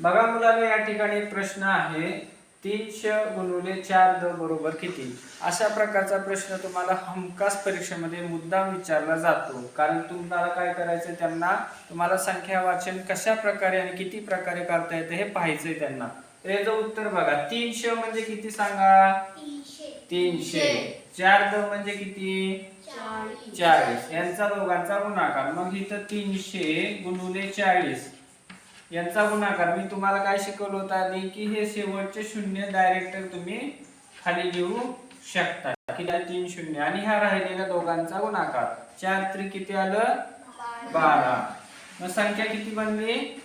बघा मुलांना या ठिकाणी एक प्रश्न आहे. तीनशे गुणुले चार द बरोबर किती? अशा प्रकारचा प्रश्न तुम्हाला हमखास परीक्षेमध्ये मुद्दाम विचारला जातो. कारण तुम्हाला काय करायचं त्यांना? तुम्हाला संख्या वाचन कशा प्रकारे आणि किती प्रकारे करता येते हे पाहायचंय त्यांना. तर याचं उत्तर बघा. तीनशे म्हणजे किती सांगा? तीनशे. चार द म्हणजे किती? चाळीस. यांचा दोघांचा गुणाकार. मग इथं तीनशे गुणुले चाळीस. यांचा गुणाकार मी तुम्हाला काय शिकवलं होतं आधी की हे शेवटचे शून्य डायरेक्ट तुम्ही खाली लिहू शकता. की त्या तीन शून्य. आणि ह्या राहिलेल्या दोघांचा गुणाकार चार त्रि किती आलं? बारा. मग संख्या किती बनली?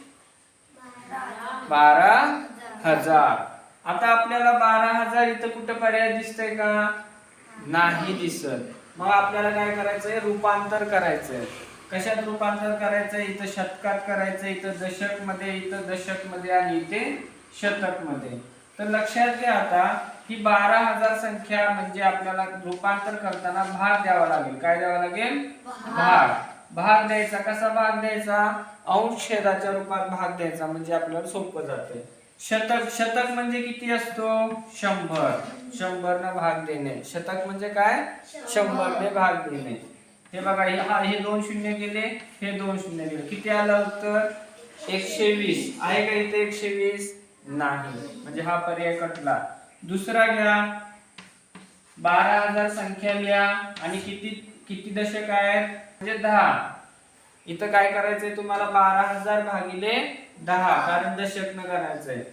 बारा. हजार. आता आपल्याला बारा हजार इथं कुठं पर्याय दिसतंय का? नाही दिसत. मग आपल्याला काय करायचंय? रूपांतर करायचंय. कशात रूपांतर करायचंय इथं शतकात करायचं इथं दशकमध्ये इथं दशकमध्ये आणि इथे शतकमध्ये तर लक्षात घ्या आता ही बारा हजार संख्या म्हणजे आपल्याला रूपांतर करताना भाग द्यावा लागेल. काय द्यावा लागेल? भाग. भाग. द्यायचा. कसा भाग द्यायचा? अंश छेदाच्या रूपात भाग द्यायचा म्हणजे आपल्याला सोपं जाते शतक शतक म्हणजे किती असतो? शंभर. शंभर न भाग देणे. शतक म्हणजे काय? शंभर. ने भाग देणे. हे बघा हे हा हे दोन शून्य गेले हे दोन शून्य गेले. किती आलं उत्तर? एकशे वीस. आहे का इथे एकशे वीस? नाही. म्हणजे हा पर्याय कटला. दुसरा घ्या. बारा हजार संख्या लिहा. आणि किती किती दशक आहेत? म्हणजे दहा. इथं काय करायचंय तुम्हाला? बारा हजार भागिले दहा. कारण दशक न करायचंय.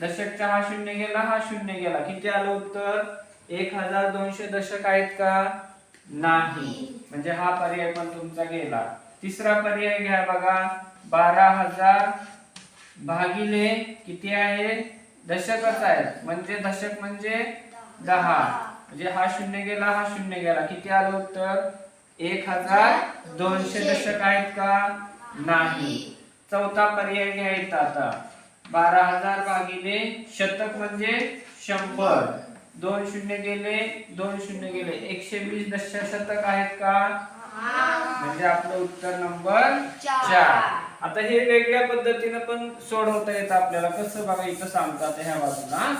दशकचा हा शून्य गेला हा शून्य गेला. किती आलं उत्तर? एक हजार दोनशे दशक आहेत का? नाही. म्हणजे हा पर्याय पण तुमचा गेला. तिसरा पर्याय घ्या बघा. बारा हजार भागिले किती आहे? दशकच आहेत म्हणजे दशक म्हणजे दहा. म्हणजे हा शून्य गेला हा शून्य गेला. किती आलं उत्तर? एक हजार दोनशे दशक आहेत का? नाही. चौथा पर्याय घ्यायचा आता. बारा हजार भागिले शतक म्हणजे शंभर. दोन शून्य गेले दोन शून्य गेले. एकशे वीस दशशतक आहेत का? म्हणजे आपलं उत्तर नंबर चार. आता हे वेगळ्या पद्धतीने पण सोडवता येतं आपल्याला. कसं बघा इथं सांगतात ह्या बाजूला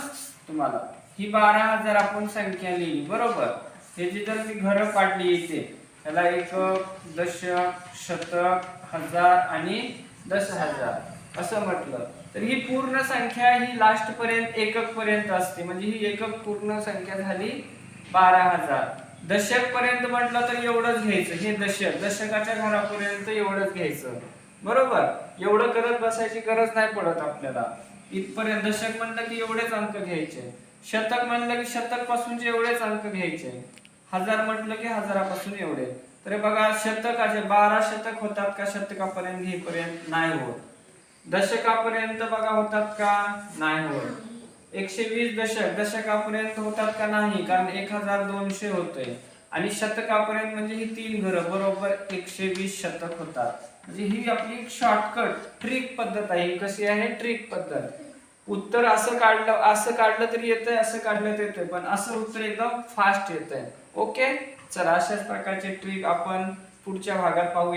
तुम्हाला. ही बारा हजार आपण संख्या लिहिली बरोबर? त्याची जर मी घर पाडली इथे त्याला एक दश शतक हजार आणि दस हजार असं म्हटलं. तर ही पूर्ण संख्या ही लास्ट पर्यंत एकक पर्यंत असते. म्हणजे ही एकक पूर्ण संख्या झाली बारा हजार. दशक पर्यंत म्हटलं तर एवढंच घ्यायचं. हे दशक दशकाच्या घरापर्यंत एवढंच घ्यायचं. बरोबर? एवढं करत बसायची गरज नाही पडत आपल्याला. इथपर्यंत दशक म्हणलं की एवढेच अंक घ्यायचे. शतक म्हणलं की शतक पासूनचे एवढेच अंक घ्यायचे. हजार म्हटलं की हजारापासून एवढे. तर बघा शतकाचे बारा शतक होतात का शतकापर्यंत घेईपर्यंत नाही होत. दशकापर्यंत बघा होतात का? नाही होत. एकशे वीस दशक दशकापर्यंत होतात का नाही? कारण एक हजार दोनशे होतोय आणि शतकापर्यंत म्हणजे ही तीन घरं बरोबर एकशे वीस शतक होतात. म्हणजे ही आपली शॉर्टकट ट्रिक पद्धत आहे. कशी आहे? ट्रिक पद्धत. उत्तर असं काढलं असं काढलं तरी येतंय असं काढलं तरी येतंय. पण असं उत्तर एकदम फास्ट येतंय. ओके चला अशाच प्रकारचे ट्रिक आपण पुढच्या भागात पाहूया.